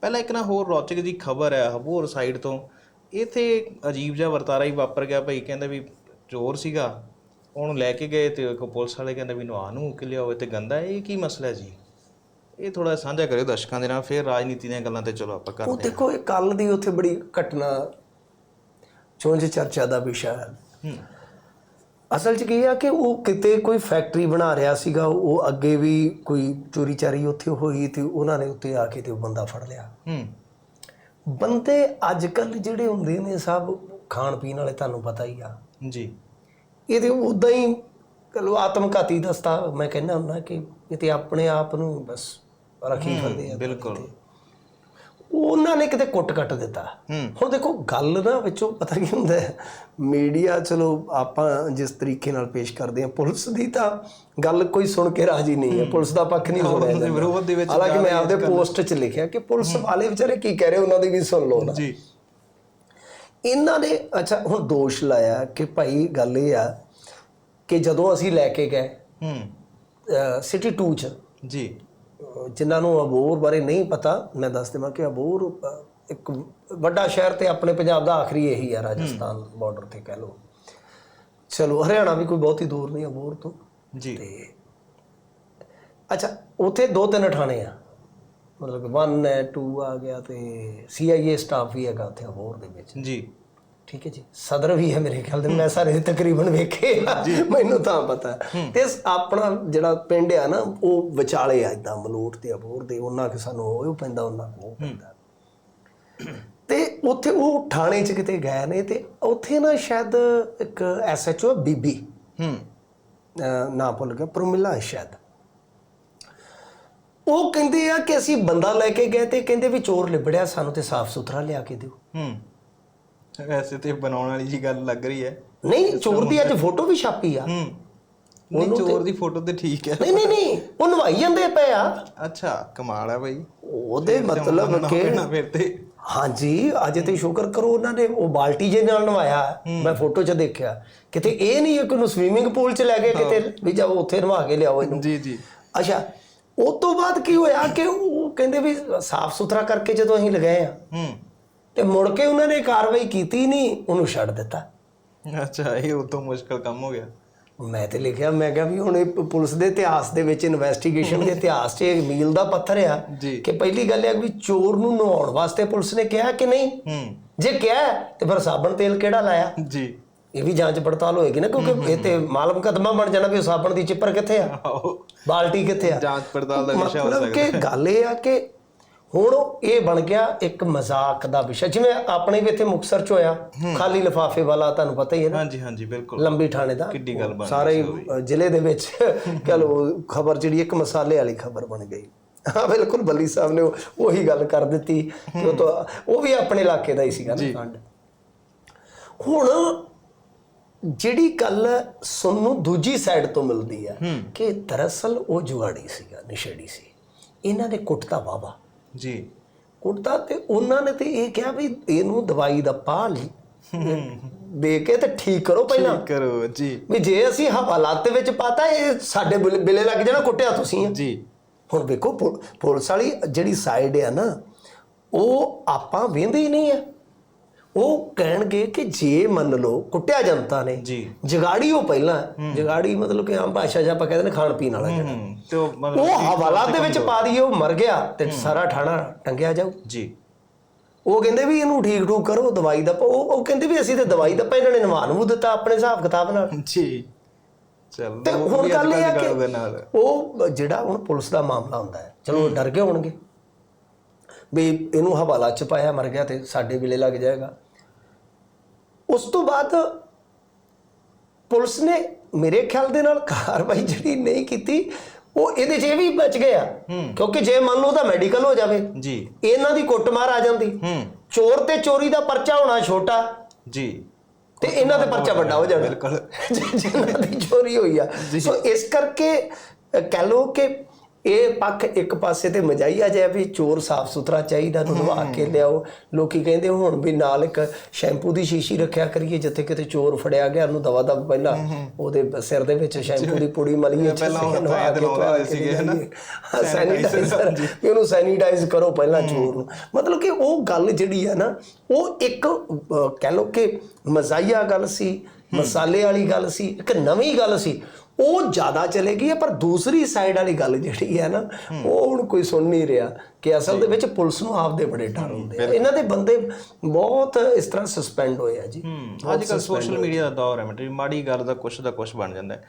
ਪਹਿਲਾਂ ਇੱਕ ਨਾ ਹੋਰ ਰੌਚਕ ਜੀ ਖਬਰ ਹੈ ਹਬੋਰ ਸਾਈਡ ਤੋਂ। ਇੱਥੇ ਅਜੀਬ ਜਿਹਾ ਵਰਤਾਰਾ ਹੀ ਵਾਪਰ ਗਿਆ ਭਾਈ ਕਹਿੰਦੇ ਵੀ ਚੋਰ ਸੀਗਾ ਉਹਨੂੰ ਲੈ ਕੇ ਗਏ ਤੇ ਇੱਕ ਪੁਲਿਸ ਵਾਲੇ ਕਹਿੰਦੇ ਵੀ ਨਵਾ ਨੂੰ ਕਿ ਲਿਆਓ ਤੇ ਗੰਦਾ। ਇਹ ਕੀ ਮਸਲਾ ਜੀ? ਇਹ ਥੋੜਾ ਸਾਂਝਾ ਕਰਿਓ ਦਰਸ਼ਕਾਂ ਦੇ ਨਾਲ ਫਿਰ ਰਾਜਨੀਤੀ ਦੀਆਂ ਗੱਲਾਂ ਤੇ ਚਲੋ ਆਪਾਂ ਉਹ ਕਰਦੇ ਦੇਖੋ ਇਹ ਕੱਲ ਦੀ ਉੱਥੇ ਬੜੀ ਘਟਨਾ ਚੋਂਜ ਚਰਚਾ ਦਾ ਵਿਸ਼ਾ ਹੈ। ਹੂੰ। ਅਸਲ 'ਚ ਕੀ ਆ ਕਿ ਉਹ ਕਿਤੇ ਕੋਈ ਫੈਕਟਰੀ ਬਣਾ ਰਿਹਾ ਸੀਗਾ ਉਹ ਅੱਗੇ ਵੀ ਕੋਈ ਚੋਰੀ ਚਾਰੀ ਉੱਥੇ ਹੋਈ ਤੇ ਉਹਨਾਂ ਨੇ ਉੱਤੇ ਆ ਕੇ ਤੇ ਉਹ ਬੰਦਾ ਫੜ ਲਿਆ। ਹੂੰ। ਬੰਦੇ ਅੱਜ ਕੱਲ ਜਿਹੜੇ ਹੁੰਦੇ ਨੇ ਸਭ ਖਾਣ ਪੀਣ ਵਾਲੇ ਤੁਹਾਨੂੰ ਪਤਾ ਹੀ ਆ। ਜੀ। ਇਹਦੇ ਉਦਾਂ ਹੀ ਕਲੋ ਆਤਮਘਾਤੀ ਦਸਤਾ ਮੈਂ ਕਹਿੰਦਾ ਹੁੰਦਾ ਕਿ ਇਹ ਤੇ ਆਪਣੇ ਆਪ ਨੂੰ ਬਸ ਰੱਖੀ ਫਿਰਦੇ ਆ। ਬਿਲਕੁਲ। ਉਹਨਾਂ ਨੇ ਕਿਤੇ ਕੁੱਟ ਕੱਟ ਦਿੱਤਾ। ਹੂੰ। ਹੁਣ ਦੇਖੋ ਗੱਲ ਨਾ ਵਿੱਚੋਂ ਪਤਾ ਕੀ ਹੁੰਦਾ ਹੈ? ਮੀਡੀਆ ਚਲੋ ਆਪਾਂ ਜਿਸ ਤਰੀਕੇ ਨਾਲ ਪੇਸ਼ ਕਰਦੇ ਹਾਂ ਪੁਲਿਸ ਦੀ ਤਾਂ ਗੱਲ ਕੋਈ ਸੁਣ ਕੇ ਰਾਜੀ ਨਹੀਂ ਹੈ। ਪੁਲਿਸ ਦਾ ਪੱਖ ਨਹੀਂ ਸੁਣਿਆ ਉਹਦੇ ਵਿਰੋਧ ਦੇ ਵਿੱਚ ਹਾਲਾਂਕਿ ਮੈਂ ਆਪਦੇ ਪੋਸਟ 'ਚ ਲਿਖਿਆ ਕਿ ਪੁਲਿਸ ਵਾਲੇ ਵਿਚਾਰੇ ਕੀ ਕਹਿ ਰਹੇ ਉਹਨਾਂ ਦੀ ਵੀ ਸੁਣ ਲਓ ਨਾ। ਜੀ। ਇਹਨਾਂ ਨੇ ਅੱਛਾ ਹੁਣ ਦੋਸ਼ ਲਾਇਆ ਕਿ ਭਾਈ ਗੱਲ ਇਹ ਆ ਕਿ ਜਦੋਂ ਅਸੀਂ ਲੈ ਕੇ ਗਏ ਹੂੰ। ਸਿਟੀ 2 ਚ ਜੀ। ਜਿਨ੍ਹਾਂ ਨੂੰ ਅਬੋਰ ਬਾਰੇ ਨਹੀਂ ਪਤਾ ਮੈਂ ਦੱਸ ਦੇਵਾਂ ਕਿ ਅਬੋਰ ਇੱਕ ਵੱਡਾ ਸ਼ਹਿਰ ਤੇ ਆਪਣੇ ਪੰਜਾਬ ਦਾ ਆਖਰੀ ਇਹੀ ਆ ਰਾਜਸਥਾਨ ਬਾਰਡਰ ਤੇ ਕਹਿ ਲਓ। ਚਲੋ ਹਰਿਆਣਾ ਵੀ ਕੋਈ ਬਹੁਤੀ ਦੂਰ ਨਹੀਂ ਅਬੋਰ ਤੋਂ। ਜੀ। ਤੇ ਅੱਛਾ ਉੱਥੇ ਦੋ ਤਿੰਨ ਥਾਣੇ ਆ। ਮਤਲਬ ਕਿ 1 ਹੈ 2 ਆ ਗਿਆ ਤੇ CIA ਸਟਾਫ ਵੀ ਹੈਗਾ ਉੱਥੇ ਅਬੋਰ ਦੇ ਵਿੱਚ। ਜੀ। ਠੀਕ ਹੈ ਜੀ ਸਦਰ ਵੀ ਹੈ ਮੇਰੇ ਖਿਆਲ ਦੇ ਮੈਂ ਸਾਰੇ ਤਕਰੀਬਨ ਵੇਖੇ ਆ ਮੈਨੂੰ ਤਾਂ ਪਤਾ। ਤੇ ਸ- ਆਪਣਾ ਜਿਹੜਾ ਪਿੰਡ ਆ ਨਾ ਉਹ ਵਿਚਾਲੇ ਆ ਇਦਾਂ ਮਲੋਟ ਤੇ ਅਬੋਰ ਦੇ ਉਹਨਾਂ ਕਿ ਸਾਨੂੰ ਉਹ ਪੈਂਦਾ ਉਹਨਾਂ ਕੋ ਉਹ ਪੈਂਦਾ। ਤੇ ਉੱਥੇ ਉਹ ਥਾਣੇ 'ਚ ਕਿਤੇ ਗਏ ਨੇ ਤੇ ਉੱਥੇ ਨਾ ਸ਼ਾਇਦ ਇੱਕ ਐਸਐਚਓ ਬੀਬੀ ਹੂੰ। ਅਹ ਨਾ ਭੁੱਲ ਗਿਆ ਪ੍ਰਮਿਲਾ ਹੈ ਸ਼ਾਇਦ। ਉਹ ਕਹਿੰਦੇ ਆ ਕਿ ਅਸੀਂ ਬੰਦਾ ਲੈ ਕੇ ਗਏ ਤੇ ਕਹਿੰਦੇ ਵੀ ਚੋਰ ਲਿਬੜਿਆ ਸਾਨੂੰ ਤੇ ਸਾਫ਼ ਸੁਥਰਾ ਲਿਆ ਕੇ ਦਿਓ। ਹੂੰ। ਵੈਸੇ ਤੇ ਬਣਾਉਣ ਵਾਲੀ ਜੀ ਗੱਲ ਲੱਗ ਰਹੀ ਹੈ। ਨਹੀਂ ਚੋਰ ਦੀ ਅੱਜ ਫੋਟੋ ਵੀ ਛਾਪੀ ਆ। ਹੂੰ। ਨਹੀਂ ਚੋਰ ਦੀ ਫੋਟੋ ਤੇ ਠੀਕ ਹੈ। ਨਹੀਂ ਨਹੀਂ ਨਹੀਂ ਉਹ ਨਵਾਈ ਜਾਂਦੇ ਪਏ ਆ। ਅੱਛਾ ਕਮਾਲ ਹੈ ਭਾਈ ਉਹਦੇ ਮਤਲਬ ਕਿ ਫਿਰ ਤੇ। ਹਾਂਜੀ ਅੱਜ ਤੇ ਸ਼ੁਕਰ ਕਰੋ ਉਹਨਾਂ ਨੇ ਉਹ ਬਾਲਟੀ ਜੇ ਨਾਲ ਨਵਾਇਆ। ਮੈਂ ਫੋਟੋ 'ਚ ਦੇਖਿਆ। ਕਿਤੇ ਇਹ ਨਹੀਂ ਕਿ ਉਹਨੂੰ ਸਵੀਮਿੰਗ ਪੂਲ 'ਚ ਲੈ ਗਏ ਕਿਤੇ ਵੀ ਜਾਓ ਉੱਥੇ ਨਵਾ ਕੇ ਲਿਆਓ ਇਹਨੂੰ। ਜੀ ਜੀ। ਅੱਛਾ ਉਸ ਤੋਂ ਬਾਅਦ ਕੀ ਹੋਇਆ ਕਿ ਉਹ ਕਹਿੰਦੇ ਵੀ ਸਾਫ਼ ਸੁਥਰਾ ਕਰਕੇ ਜਦੋਂ ਅਸੀਂ ਲਗਾਏ ਆ ਹੂੰ। ਤੇ ਮੁੜ ਕੇ ਉਹਨਾਂ ਨੇ ਕਾਰਵਾਈ ਕੀਤੀ ਨਹੀਂ ਉਹਨੂੰ ਛੱਡ ਦਿੱਤਾ। ਅੱਛਾ ਇਹ ਉਹ ਤੋਂ ਮੁਸ਼ਕਲ ਕੰਮ ਹੋ ਗਿਆ। ਮੈਂ ਤੇ ਲਿਖਿਆ ਮੈਂ ਕਿਹਾ ਵੀ ਹੁਣ ਇਹ ਪੁਲਿਸ ਦੇ ਇਤਿਹਾਸ ਦੇ ਵਿੱਚ ਇਨਵੈਸਟੀਗੇਸ਼ਨ ਦੇ ਇਤਿਹਾਸ 'ਚ ਇਹ ਮੀਲ ਦਾ ਪੱਥਰ ਆ। ਕਿ ਪਹਿਲੀ ਗੱਲ ਇਹ ਆ ਵੀ ਚੋਰ ਨੂੰ ਨਹਾਉਣ ਵਾਸਤੇ ਪੁਲਿਸ ਨੇ ਕਿਹਾ ਕਿ ਨਹੀਂ? ਹੂੰ। ਜੇ ਕਿਹਾ ਤੇ ਫਿਰ ਸਾਬਣ ਤੇਲ ਕਿਹੜਾ ਲਾਇਆ? ਜੀ। ਇਹ ਵੀ ਜਾਂਚ ਪੜਤਾਲ ਹੋਏਗੀ ਨਾ ਕਿਉਂਕਿ ਇਹ ਤੇ ਮਾਲ ਮੁਕੱਦਮਾ ਬਣ ਜਾਣਾ ਵੀ ਉਹ ਸਾਬਣ ਦੀ ਚਿੱਪਰ ਕਿੱਥੇ ਆ? ਬਾਲਟੀ ਕਿੱਥੇ ਆ? ਜਾਂਚ ਪੜਤਾਲ ਦਾ ਵਿਸ਼ਾ ਹੋ ਮਤਲਬ ਕਿ ਗੱਲ ਇਹ ਆ ਕਿ ਹੁਣ ਇਹ ਬਣ ਗਿਆ ਇੱਕ ਮਜ਼ਾਕ ਦਾ ਵਿਸ਼ਾ। ਜਿਵੇਂ ਆਪਣੇ ਵੀ ਇੱਥੇ ਮੁਕਸਰ ਚ ਹੋਇਆ ਖਾਲੀ ਲਿਫਾਫੇ ਵਾਲਾ ਤੁਹਾਨੂੰ ਪਤਾ ਹੀ ਹੈ ਨਾ। ਹਾਂਜੀ ਹਾਂਜੀ ਬਿਲਕੁਲ। ਲੰਬੀ ਥਾਣੇ ਦਾ। ਕਿੱਡੀ ਗੱਲ ਬਣ ਸਾਰੇ ਜ਼ਿਲ੍ਹੇ ਦੇ ਵਿੱਚ ਕਹ ਲੋ ਖਬਰ ਜਿਹੜੀ ਇੱਕ ਮਸਾਲੇ ਵਾਲੀ ਖਬਰ ਬਣ ਗਈ। ਹਾਂ ਬਿਲਕੁਲ ਬੱਲੀ ਸਾਹਿਬ ਨੇ ਉਹ- ਗੱਲ ਕਰ ਦਿੱਤੀ। ਉਹ ਤਾਂ ਉਹ ਵੀ ਆਪਣੇ ਇਲਾਕੇ ਦਾ ਹੀ ਸੀਗਾ ਨਾ ਕਾਂਡ ਹੁਣ ਜਿਹੜੀ ਗੱਲ ਸੁਣਨ ਨੂੰ ਦੂਜੀ ਸਾਈਡ ਤੋਂ ਮਿਲਦੀ ਆ ਕਿ ਦਰਅਸਲ ਉਹ ਜੁਆੜੀ ਸੀਗਾ ਨਿਸ਼ੇੜੀ ਸੀ। ਇਹਨਾਂ ਨੇ ਕੁੱਟਤਾ ਵਾਵਾ ਜੀ। ਕੁੱਟਤਾ ਤੇ ਉਹਨਾਂ ਨੇ ਤੇ ਇਹ ਕਿਹਾ ਵੀ ਇਹਨੂੰ ਦਵਾਈ ਦਾ ਪਾ ਲਈ ਦੇ ਕੇ ਤੇ ਠੀਕ ਕਰੋ ਪਹਿਲਾਂ। ਕਰੋ ਜੀ। ਵੀ ਜੇ ਅਸੀਂ ਹਵਾਲਾਤ ਦੇ ਵਿੱਚ ਪਾਤਾ ਇਹ ਸਾਡੇ ਬਿਲ- ਲੱਗ ਜਾਣਾ ਕੁੱਟਿਆ ਤੁਸੀਂ। ਜੀ। ਹੁਣ ਵੇਖੋ ਪੁਲਿਸ ਵਾਲੀ ਜਿਹੜੀ ਸਾਈਡ ਆ ਨਾ ਉਹ ਆਪਾਂ ਵੇਂਦੇ ਹੀ ਨਹੀਂ ਆ। ਉਹ ਕਹਿਣਗੇ ਕਿ ਜੇ ਮੰਨ ਲਓ ਕੁੱਟਿਆ ਜਨਤਾ ਨੇ ਜੀ। ਜਗਾੜੀ ਉਹ ਪਹਿਲਾਂ ਜਗਾੜੀ ਮਤਲਬ ਕਿ ਆਮ ਭਾਸ਼ਾ 'ਚ ਆਪਾਂ ਕਹਿੰਦੇ ਨੇ ਖਾਣ ਪੀਣ ਵਾਲਾ ਜਿਹੜਾ ਤੇ ਉਹ ਮਤਲਬ ਉਹ ਹਵਾਲਾਤ ਦੇ ਵਿੱਚ ਪਾ ਦਈਏ ਉਹ ਮਰ ਗਿਆ ਤੇ ਸਾਰਾ ਠਾਣਾ ਟੰਗਿਆ ਜਾਊ। ਜੀ। ਉਹ ਕਹਿੰਦੇ ਵੀ ਇਹਨੂੰ ਠੀਕ ਠੂਕ ਕਰੋ ਦਵਾਈ ਦਾ ਉਹ ਉਹ ਕਹਿੰਦੇ ਵੀ ਅਸੀਂ ਤੇ ਦਵਾਈ ਦਾ ਇਹਨਾਂ ਨੇ ਨਵਾ ਨੂੰ ਦਿੱਤਾ ਆਪਣੇ ਹਿਸਾਬ ਕਿਤਾਬ ਨਾਲ। ਜੀ। ਚਲ ਤੇ ਹੁਣ ਗੱਲ ਇਹ ਆ ਕਿ ਉਹ ਜਿਹੜਾ ਹੁਣ ਪੁਲਿਸ ਦਾ ਮਾਮਲਾ ਹੁੰਦਾ ਹੈ ਚਲੋ ਡਰ ਗਏ ਹੋਣਗੇ। ਵੀ ਇਹਨੂੰ ਹਵਾਲਾ ਚ ਪਾਇਆ ਮਰ ਗਿਆ ਤੇ ਸਾਡੇ ਵੇਲੇ ਲੱਗ ਜਾਏਗਾ। ਉਸ ਤੋਂ ਬਾਅਦ ਪੁਲਿਸ ਨੇ ਮੇਰੇ ਖਿਆਲ ਦੇ ਨਾਲ ਕਾਰਵਾਈ ਜਿਹੜੀ ਨਹੀਂ ਕੀਤੀ ਉਹ ਇਹਦੇ 'ਚ ਇਹ ਵੀ ਬਚ ਗਿਆ ਕਿਉਂਕਿ ਜੇ ਮੰਨ ਲਓ ਤਾਂ ਮੈਡੀਕਲ ਹੋ ਜਾਵੇ ਜੀ। ਇਹਨਾਂ ਦੀ ਕੁੱਟਮਾਰ ਆ ਜਾਂਦੀ। ਹੂੰ। ਚੋਰ ਤੇ ਚੋਰੀ ਦਾ ਪਰਚਾ ਹੋਣਾ ਛੋਟਾ। ਜੀ। ਤੇ ਇਹਨਾਂ ਦੇ ਪਰਚਾ ਵੱਡਾ ਹੋ ਜਾਣਾ। ਬਿਲਕੁਲ। ਜਿ- ਜਿਨ੍ਹਾਂ ਦੀ ਚੋਰੀ ਹੋਈ ਆ। ਸੋ ਇਸ ਕਰਕੇ ਕਹਿ ਲਓ ਕਿ ਇਹ ਪੱਖ ਇੱਕ ਪਾਸੇ ਤੇ ਮਜਾਈਆ ਜਿਹਾ ਵੀ ਚੋਰ ਸਾਫ਼ ਸੁਥਰਾ ਚਾਹੀਦਾ ਨੂੰ ਨਵਾ ਕੇ ਲਿਆਓ। ਲੋਕੀ ਕਹਿੰਦੇ ਹੁਣ ਵੀ ਨਾਲ ਇੱਕ ਸ਼ੈਂਪੂ ਦੀ ਸ਼ੀਸ਼ੀ ਰੱਖਿਆ ਕਰੀਏ ਜਿੱਥੇ ਕਿਤੇ ਚੋਰ ਫੜਿਆ ਗਿਆ ਉਹਨੂੰ ਦਵਾ ਦਵ ਪਹਿਲਾਂ ਉਹਦੇ ਸਿਰ ਦੇ ਵਿੱਚ ਸ਼ੈਂਪੂ ਦੀ ਪੁੜੀ ਮਲੀਏ ਪਹਿਲਾਂ ਉਹ ਹੱਥਾਂ ਤੇ ਲਾਉਂਦੇ ਸੀਗੇ, ਹਨਾ? ਸੈਨੀਟਾਈਜ਼ਰ ਵੀ ਉਹਨੂੰ ਸੈਨੀਟਾਈਜ਼ ਕਰੋ ਪਹਿਲਾਂ ਚੋਰ ਨੂੰ। ਮਤਲਬ ਕਿ ਉਹ ਗੱਲ ਜਿਹੜੀ ਹੈ ਨਾ ਉਹ ਇੱਕ ਕਹਿ ਲਓ ਕਿ ਮਜ਼ਾਈਆ ਗੱਲ ਸੀ। ਮਸਾਲੇ ਵਾਲੀ ਗੱਲ ਸੀ ਇੱਕ ਨਵੀਂ ਗੱਲ ਸੀ। ਉਹ ਜ਼ਿਆਦਾ ਚਲੇਗੀ ਹੈ ਪਰ ਦੂਸਰੀ ਸਾਈਡ ਵਾਲੀ ਗੱਲ ਜਿਹੜੀ ਹੈ ਨਾ ਉਹ ਹੁਣ ਕੋਈ ਸੁਣ ਨਹੀਂ ਰਿਹਾ ਕਿ ਅਸਲ ਦੇ ਵਿੱਚ ਪੁਲਿਸ ਨੂੰ ਆਪਦੇ ਬੜੇ ਡਰ ਹੁੰਦੇ ਆ। ਇਹਨਾਂ ਦੇ ਬੰਦੇ ਬਹੁਤ ਇਸ ਤਰ੍ਹਾਂ ਸਸਪੈਂਡ ਹੋਏ ਆ ਜੀ। ਅੱਜ ਕੱਲ ਸੋਸ਼ਲ ਮੀਡੀਆ ਦਾ ਦੌਰ ਹੈ ਮਤਲਬ ਮਾੜੀ ਗੱਲ ਦਾ ਕੁਛ ਦਾ ਕੁਛ ਬਣ ਜਾਂਦਾ ਹੈ।